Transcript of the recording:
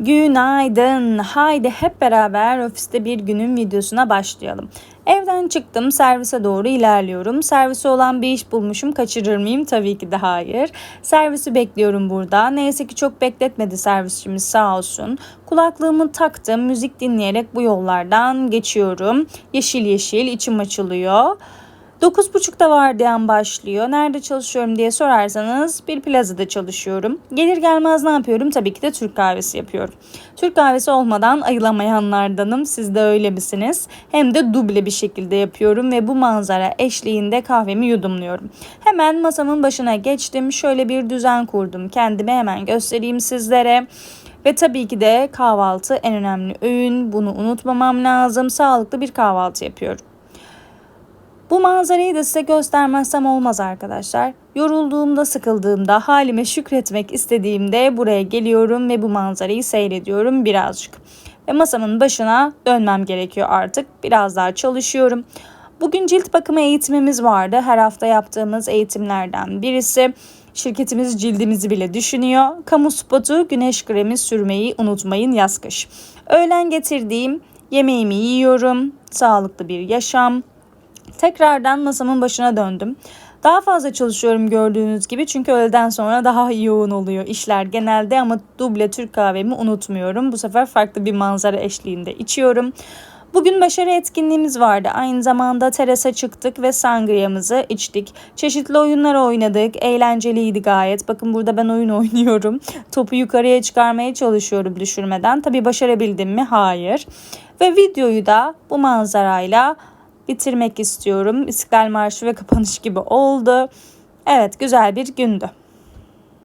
Günaydın. Haydi hep beraber ofiste bir günün videosuna başlayalım. Evden çıktım, servise doğru ilerliyorum. Servise olan bir iş bulmuşum, kaçırır mıyım? Tabii ki de hayır. Servisi bekliyorum burada. Neyse ki çok bekletmedi servisçimiz sağ olsun. Kulaklığımı taktım, müzik dinleyerek bu yollardan geçiyorum. Yeşil yeşil içim açılıyor. 9.30'da vardiyan başlıyor. Nerede çalışıyorum diye sorarsanız bir plazada çalışıyorum. Gelir gelmez ne yapıyorum? Tabii ki de Türk kahvesi yapıyorum. Türk kahvesi olmadan ayılamayanlardanım. Siz de öyle misiniz? Hem de duble bir şekilde yapıyorum ve bu manzara eşliğinde kahvemi yudumluyorum. Hemen masamın başına geçtim. Şöyle bir düzen kurdum. Kendime hemen göstereyim sizlere. Ve tabii ki de kahvaltı en önemli öğün. Bunu unutmamam lazım. Sağlıklı bir kahvaltı yapıyorum. Bu manzarayı da size göstermezsem olmaz arkadaşlar. Yorulduğumda, sıkıldığımda, halime şükretmek istediğimde buraya geliyorum ve bu manzarayı seyrediyorum birazcık. Ve masamın başına dönmem gerekiyor artık. Biraz daha çalışıyorum. Bugün cilt bakımı eğitimimiz vardı. Her hafta yaptığımız eğitimlerden birisi. Şirketimiz cildimizi bile düşünüyor. Kamu spotu güneş kremi sürmeyi unutmayın yaz kış. Öğlen getirdiğim yemeğimi yiyorum. Sağlıklı bir yaşam, Tekrardan masamın başına döndüm. Daha fazla çalışıyorum gördüğünüz gibi çünkü öğleden sonra daha yoğun oluyor işler genelde ama duble Türk kahvemi unutmuyorum. Bu sefer farklı bir manzara eşliğinde içiyorum. Bugün başarı etkinliğimiz vardı. Aynı zamanda terasa çıktık ve sangriyamızı içtik. Çeşitli oyunlar oynadık. Eğlenceliydi gayet. Bakın burada ben oyun oynuyorum. Topu yukarıya çıkarmaya çalışıyorum düşürmeden. Tabii başarabildim mi? Hayır. Ve videoyu da bu manzarayla bitirmek istiyorum. İstiklal Marşı ve kapanış gibi oldu. Evet güzel bir gündü.